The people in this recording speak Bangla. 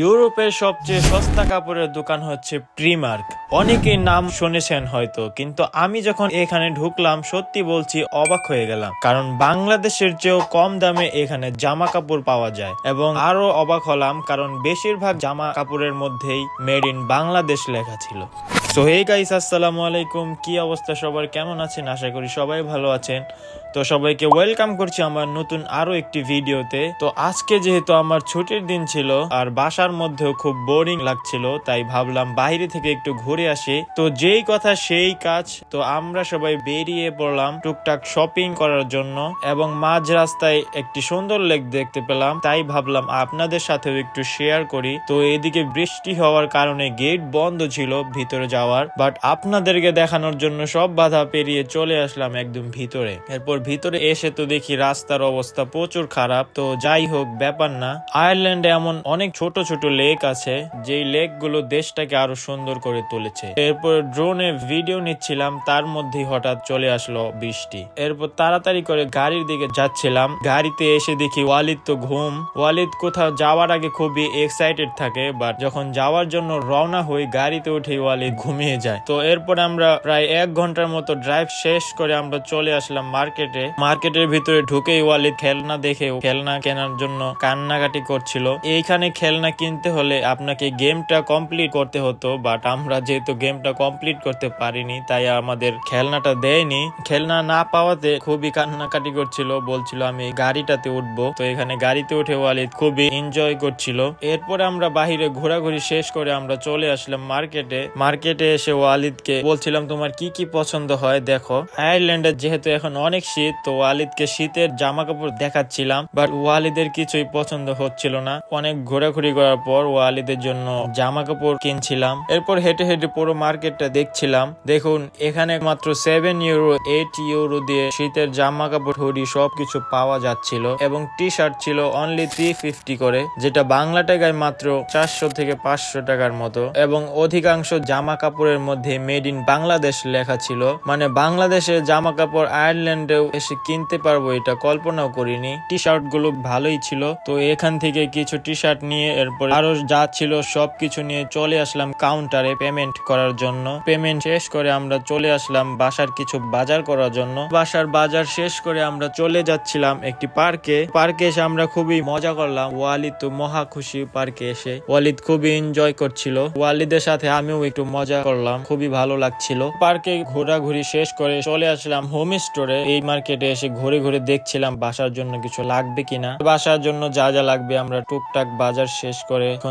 ইউরোপের সবচেয়ে সস্তা কাপড়ের দোকান হচ্ছে প্রিমার্ক অনেকেই নাম শুনেছেন হয়তো, কিন্তু আমি যখন এখানে ঢুকলাম, সত্যি বলছি অবাক হয়ে গেলাম। কারণ বাংলাদেশের চেয়েও কম দামে এখানে জামা কাপড় পাওয়া যায়। এবং আরও অবাক হলাম, কারণ বেশিরভাগ জামা কাপড়ের মধ্যেই মেড ইন বাংলাদেশ লেখা ছিল। সো হে গাইস আসসালামু আলাইকুম। কি অবস্থা সবার? কেমন আছেন? আশা করি সবাই ভালো আছেন। তো সবাইকে ওয়েলকাম করছি আমার নতুন আরও একটি ভিডিওতে তো আজকে যেহেতু আমার ছুটির দিন ছিল, আর বাসার মধ্যেও খুব বোরিং লাগছিল, তাই ভাবলাম বাইরে থেকে একটু ঘুরে আসি। তো যেই কথা সেই কাজ। তো আমরা সবাই বেরিয়ে পড়লাম টুকটাক শপিং করার জন্য, এবং মাঝ রাস্তায় একটি সুন্দর লেক দেখতে পেলাম। তাই ভাবলাম আপনাদের সাথেও একটু শেয়ার করি। তো এদিকে বৃষ্টি হওয়ার কারণে গেট বন্ধ ছিল, ভিতরে যাওয়ার বাট আপনাদেরকে দেখানোর জন্য সব বাধা পেরিয়ে চলে আসলাম একদম ভিতরে। এরপর ভিতরে এসে তো দেখি রাস্তার অবস্থা প্রচুর খারাপ। তো যাই হোক, ব্যাপার না। আয়ারল্যান্ডে এমন অনেক ছোট ছোট লেক আছে, যেই লেকগুলো দেশটাকে আরও সুন্দর করে তুলেছে। এরপর ড্রোনে ভিডিও নিচ্ছিলাম, তার মধ্যে হঠাৎ চলে আসলো বৃষ্টি। এরপর তাড়াতাড়ি করে গাড়ির দিকে যাচ্ছিলাম। গাড়িতে এসে দেখি ওয়ালিদ তো ঘুম। ওয়ালিদ কোথাও যাওয়ার আগে খুবই এক্সাইটেড থাকে বাট যখন যাওয়ার জন্য রওনা হই, গাড়িতে উঠে ওয়ালিদ ঘুমিয়ে যায়। তো এরপর আমরা প্রায় এক ঘণ্টার মতো ড্রাইভ শেষ করে আমরা চলে আসলাম মার্কেটে মার্কেটের ভিতরে ঢুকেই ওয়ালিদ খেলনা দেখে খেলনা কেনার জন্য কান্নাকাটি করছিল। এইখানে খেলনা কিনতে হলে আপনাকে গেমটা কমপ্লিট করতে হতো বাট আমরা যেহেতু গেমটা কমপ্লিট করতে পারিনি, তাই আমাদের খেলনাটা দেয়নি। খেলনা না পাওয়াতে খুবই কান্নাকাটি করছিল, বলছিল আমি গাড়িটাতে উঠবো। তো এখানে গাড়িতে উঠে ওয়ালিদ খুবই এনজয় করছিল। এরপরে আমরা বাহিরে ঘোরাঘুরি শেষ করে আমরা চলে আসলাম মার্কেটে মার্কেটে এসে ওয়ালিদকে বলছিলাম, তোমার কি কি পছন্দ হয় দেখো। আয়ারল্যান্ডে যেহেতু এখন অনেক শীত, তো ওয়ালিদকে শীতের জামা কাপড় দেখাচ্ছিলাম বাট ওয়ালিদের কিছুই পছন্দ হচ্ছিল না। অনেক ঘোরাঘুরি করার পর ওয়ালিদের জন্য জামা কাপড় কিনছিলাম। এরপর হেঁটে হেঁটে পুরো মার্কেটটা দেখছিলাম। দেখুন, এখানে মাত্র সেভেন ইউরো এইট ইউরো দিয়ে শীতের জামা কাপড় হুডি সবকিছু পাওয়া যাচ্ছিল, এবং টি শার্ট ছিল অনলি থ্রি ফিফটি করে, যেটা বাংলা টাকায় মাত্র চারশো থেকে পাঁচশো টাকার মতো, এবং অধিকাংশ জামা কাপড়ের মধ্যে মেড ইন বাংলাদেশ লেখা ছিল। মানে বাংলাদেশের জামা কাপড় আয়ারল্যান্ডেও এসে কিনতে পারব এটা কল্পনাও করিনি। টি শার্টগুলো ভালোই ছিল। তো এখান থেকে কিছু টি শার্ট নিয়ে এরপর আরও যা ছিল সবকিছু নিয়ে চলে আসলাম কাউন্টারে পেমেন্ট করার জন্য। পেমেন্ট শেষ করে আমরা চলে আসলাম বাসার কিছু বাজার করার জন্য। বাসার বাজার শেষ করে আমরা চলে যাচ্ছিলাম একটি পার্কে। পার্কে এসে আমরা খুবই মজা করলাম। ওয়ালিদ তো মহা খুশি পার্কে এসে। ওয়ালিদ খুবই এনজয় করছিল। ওয়ালিদের সাথে আমিও একটু মজা করলাম। খুবই ভালো লাগছিল। পার্কে ঘোরাঘুরি শেষ করে চলে আসলাম হোম স্টোরে এই মার্কেটে এসে ঘুরে ঘুরে দেখছিলাম বাসার জন্য কিছু লাগবে কিনা। বাসার জন্য যা যা লাগবে আমরা টুকটাক বাজার শেষ করে এখন